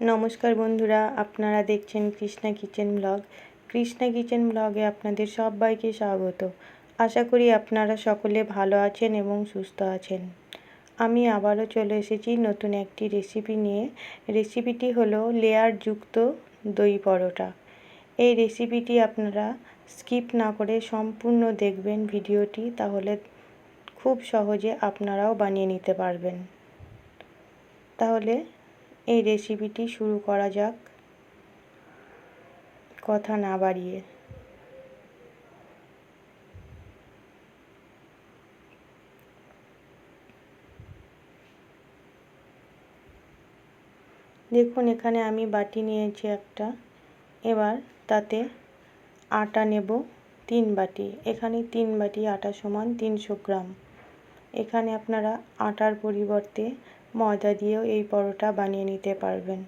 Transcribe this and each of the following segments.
নমস্কার বন্ধুরা, আপনারা দেখছেন Krishna kitchen blog. Krishna kitchen ব্লগে আপনাদের সবাইকে স্বাগত। আশা করি আপনারা সকলে ভালো আছেন এবং সুস্থ আছেন। আমি আবারও চলে এসেছি নতুন একটি রেসিপি নিয়ে। রেসিপিটি হলো লেয়ার যুক্ত দই পরোটা। এই রেসিপিটি আপনারা স্কিপ না করে সম্পূর্ণ দেখবেন ভিডিওটি, তাহলে খুব সহজে আপনারাও বানিয়ে নিতে পারবেন। তাহলে এই রেসিপিটি শুরু করা যাক। কথা না বাড়িয়ে। দেখুন, এখানে আমি বাটি নিয়েছি একটা। এবার তাতে আটা নেব তিন বাটি। এখানে তিন বাটি আটা সমান তিনশো গ্রাম। এখানে আপনারা আটার পরিবর্তে ময়দা দিয়েও এই পরোটা বানিয়ে নিতে পারবেন।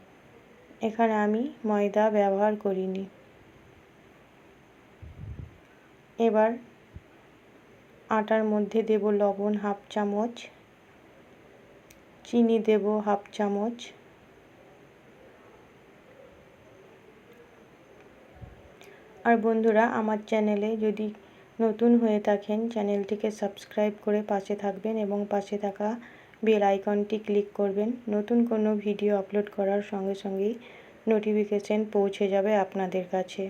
এখানে আমি ময়দা ব্যবহার করিনি। এবার আটার মধ্যে দেব লবণ হাফ চামচ, চিনি দেব হাফ চামচ, আর বন্ধুরা, আমার চ্যানেলে যদি নতুন হয়ে থাকেন, চ্যানেলটিকে সাবস্ক্রাইব করে পাশে থাকবেন এবং পাশে থাকা বেল আইকনটি ক্লিক করবেন। নতুন কোনো ভিডিও আপলোড করার সঙ্গে সঙ্গেই নোটিফিকেশান পৌঁছে যাবে আপনাদের কাছে।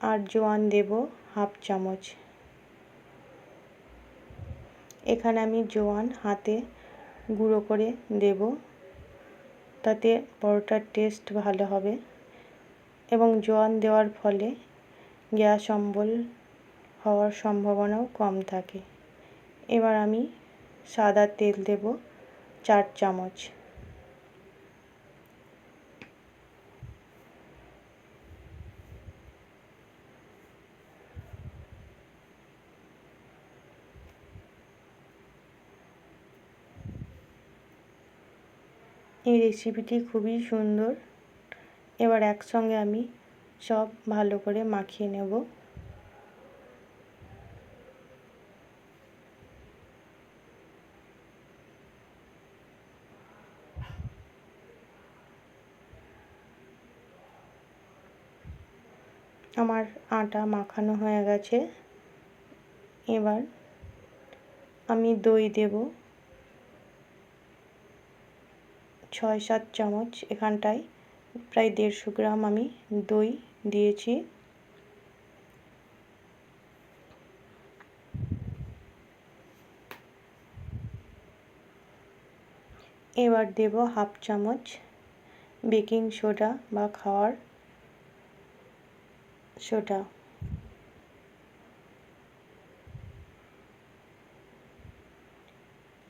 আর জোয়ান দেব হাফ চামচ। এখানে আমি জোয়ান হাতে গুঁড়ো করে দেব। তাতে পরোটার টেস্ট ভালো হবে এবং জোয়ান দেওয়ার ফলে গ্যাস অম্বল হওয়ার সম্ভাবনাও কম থাকে। এবার আমি সাদা তেল দেব, চার চামচ। এই রেসিপিটি খুবই সুন্দর। এবার একসঙ্গে আমি সব ভালো করে মাখিয়ে নেব। আমার আটা মাখানো হয়ে গেছে। এবার আমি দই দেব। ছয় সাত চামচ এখানটায় প্রায় দেড়শো গ্রাম আমি দই দিয়েছি। এবার দেব হাফ চামচ বেকিং সোডা বা খাওয়ার সোডা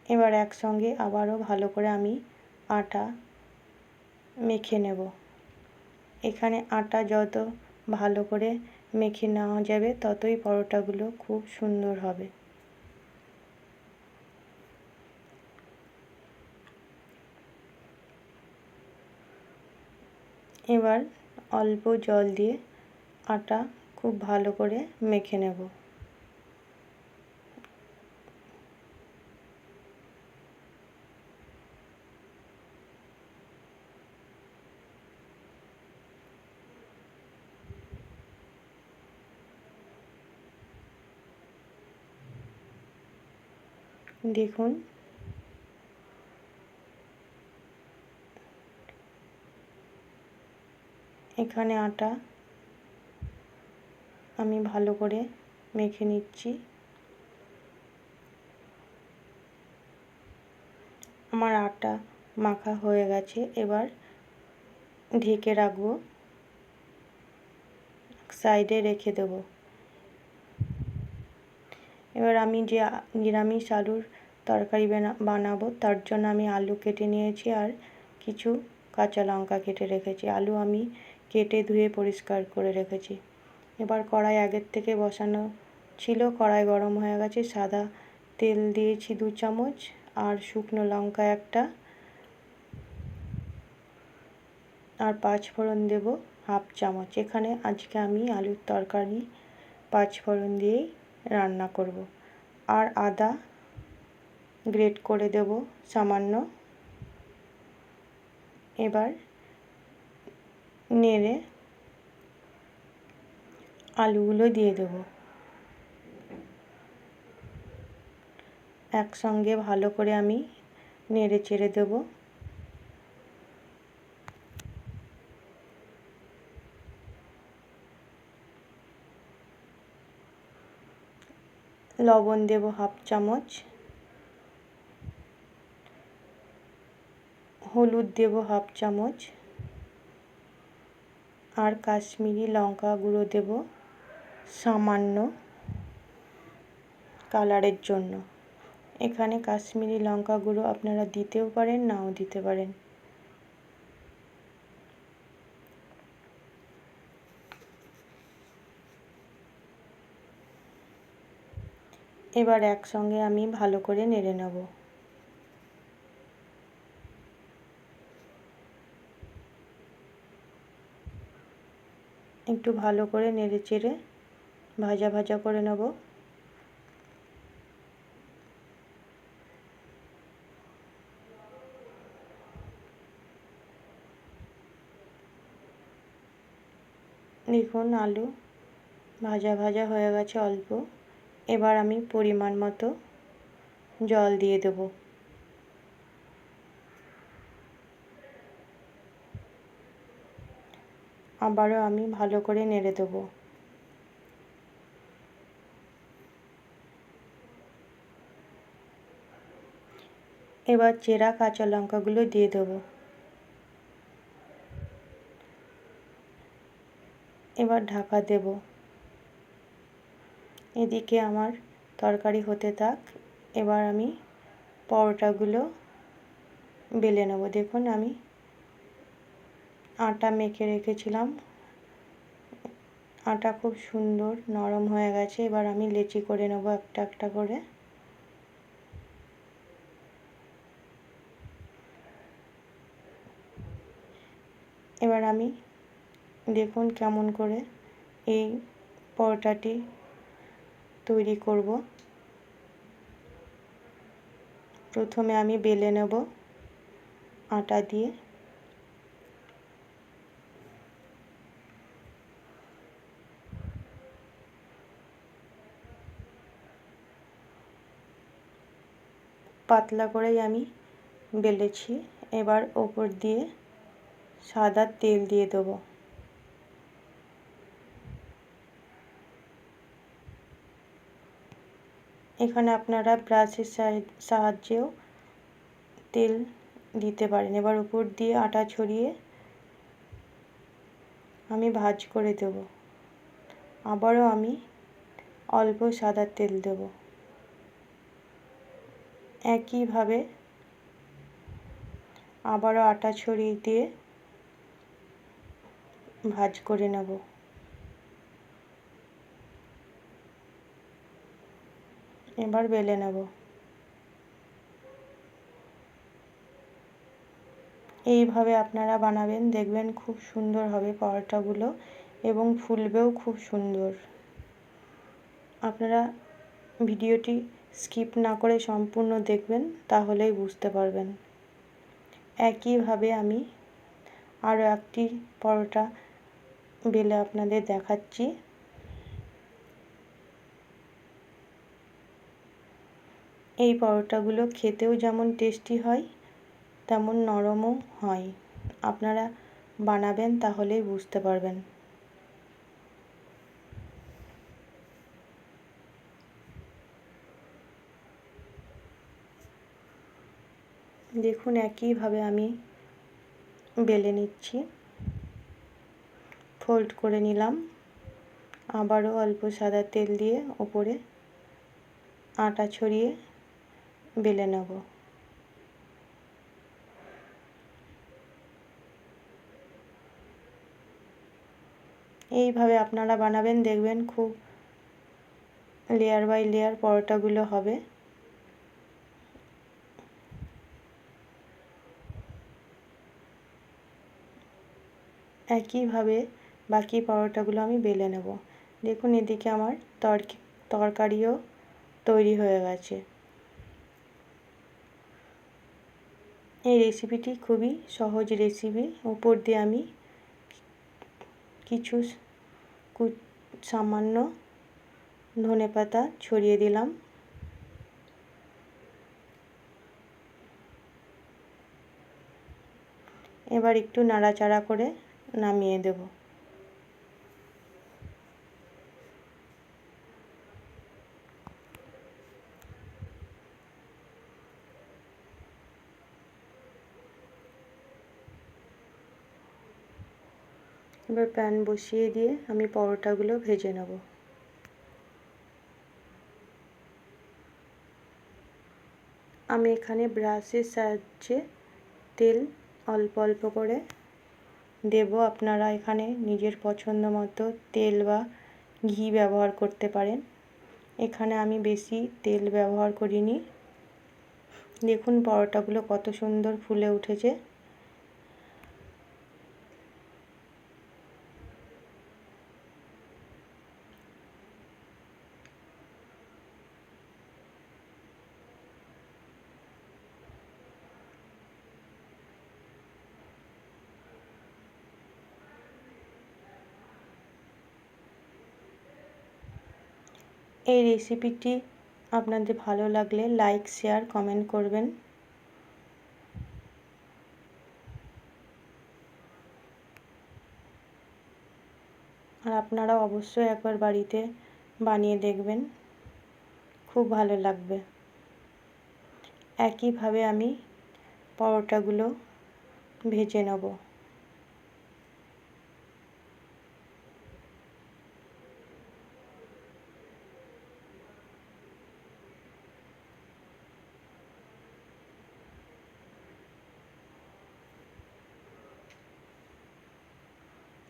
এবার একসঙ্গে আবারও ভালো করে আমি আটা মেখে নেব। এখানে আটা যত ভালো করে মেখে নেওয়া যাবে, ততই পরোটাগুলো খুব সুন্দর হবে। এবার অল্প জল দিয়ে আটা খুব ভালো করে মেখে নেব। দেখুন। এখানে আটা আমি ভালো করে মেখে নিচ্ছি। আমার আটা মাখা হয়ে গেছে, এবার ঢেকে রাখব। সাইডে রেখে দেব। এবার আমি যে নিরামিষ আলুর তরকারি বানাবো, তার জন্য আমি আলু কেটে নিয়েছি আর কিছু কাঁচা লঙ্কা কেটে রেখেছি। আলু আমি কেটে ধুয়ে পরিষ্কার করে রেখেছি। এবার কড়াই আগের থেকে বসানো ছিল। কড়াই গরম হয়ে গেছে, সাদা তেল দিয়েছি দু চামচ আর শুকনো লঙ্কা একটা। আর পাঁচ ফোড়ন দেব হাফ চামচ। এখানে আজকে আমি আলুর তরকারি পাঁচ ফোড়ন দিয়েই রান্না করব। আর আদা গ্রেট করে দেব সামান্য। এবার নেড়ে আলুগুলো দিয়ে দেব। একসঙ্গে ভালো করে আমি নেড়ে চেড়ে দেবো। লবণ দেব হাফ চামচ। হলুদ দেব হাফ চামচ। আর কাশ্মীরি লঙ্কা গুঁড়ো দেব। সামান্য কালারের জন্য। এখানে কাশ্মীরি লঙ্কা গুঁড়ো আপনারা দিতেও পারেন, নাও দিতে পারেন। এবার একসঙ্গে আমি ভালো করে নেড়ে নেব। একটু ভালো করে নেড়ে চেড়ে ভাজা ভাজা করে নেব। দেখুন আলু ভাজা ভাজা হয়ে গেছে অল্প। এবার আমি পরিমাণ মতো জল দিয়ে দেব। আবারও আমি ভালো করে নেড়ে দেব। এবার চেরা কাঁচা লঙ্কাগুলো দিয়ে দেবো। এবার ঢাকা দেব। এদিকে আমার তরকারি হতে থাক, এবার আমি পরোটাগুলো বেলে নেব। দেখুন, আমি আটা মেখে রেখেছিলাম। আটা খুব সুন্দর নরম হয়ে গেছে। এবার আমি লেচি করে নেব একটা একটা করে। এবার আমি দেখুন কেমন করে এই পরোটাটি তৈরি করব। প্রথমে আমি বেলে নেব আটা দিয়ে। পাতলা করেই আমি বেলেছি। এবার ওপর দিয়ে সাদা তেল দিয়ে দেবো। এখানে আপনারা ব্রাশের সাহায্যেও তেল দিতে পারেন। এবার উপর দিয়ে আটা ছড়িয়ে আমি ভাজ করে দেব। আবারও আমি অল্প সাদা তেল দেব। একইভাবে আবারও আটা ছড়িয়ে দিয়ে ভাজ করে নেব। এবার বেলে নেব। এইভাবে আপনারা বানাবেন, দেখবেন খুব সুন্দর হবে পরোটাগুলো এবং ফুলবেও খুব সুন্দর। আপনারা ভিডিওটি স্কিপ না করে সম্পূর্ণ দেখবেন, তাহলেই বুঝতে পারবেন। একইভাবে আমি আরও একটি পরোটা বেলে আপনাদের দেখাচ্ছি। এই পরোটাগুলো খেতেও যেমন টেস্টি হয়, তেমন নরমও হয়। আপনারা বানাবেন তাহলেই বুঝতে পারবেন। দেখুন, একইভাবে আমি বেলে নিচ্ছি। ফোল্ড করে নিলাম। আবারও অল্প সাদা তেল দিয়ে ওপরে আটা ছড়িয়ে বেলে নেব। এইভাবে আপনারা বানাবেন, দেখবেন খুব লেয়ার বাই লেয়ার পরোটাগুলো হবে। একইভাবে বাকি পরোটাগুলো আমি বেলে নেব। দেখুন এদিকে আমার তরকারিও তৈরি হয়ে গেছে। এই রেসিপিটি খুবই সহজ রেসিপি উপর দিয়ে আমি কিছু সামান্য ধনে পাতা ছড়িয়ে দিলাম। এবার একটু নাড়াচাড়া করে নামিয়ে দেব। এবার প্যান বসিয়ে দিয়ে আমি পরোটাগুলো ভেজে নেব। আমি এখানে ব্রাশের সাহায্যে তেল অল্প অল্প করে দেব। আপনারা এখানে নিজের পছন্দ মতো তেল বা ঘি ব্যবহার করতে পারেন। এখানে আমি বেশি তেল ব্যবহার করিনি। দেখুন পরোটাগুলো কত সুন্দর ফুলে উঠেছে। এই রেসিপিটি আপনাদের ভালো লাগলে লাইক শেয়ার কমেন্ট করবেন। আর আপনারা অবশ্যই একবার বাড়িতে বানিয়ে দেখবেন। খুব ভালো লাগবে। একইভাবে আমি পরোটাগুলো ভেজে নেব।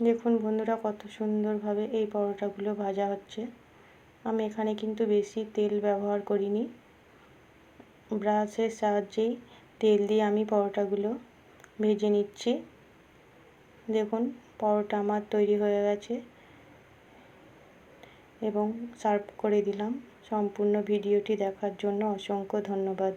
দেখুন বন্ধুরা, কত সুন্দরভাবে এই পরোটাগুলো ভাজা হচ্ছে। আমি এখানে কিন্তু বেশি তেল ব্যবহার করিনি। ব্রাশের সাহায্যেই তেল দিয়ে আমি পরোটাগুলো ভেজে নিচ্ছি। দেখুন, পরোটা আমার তৈরি হয়ে গেছে এবং সার্ভ করে দিলাম। সম্পূর্ণ ভিডিওটি দেখার জন্য অসংখ্য ধন্যবাদ।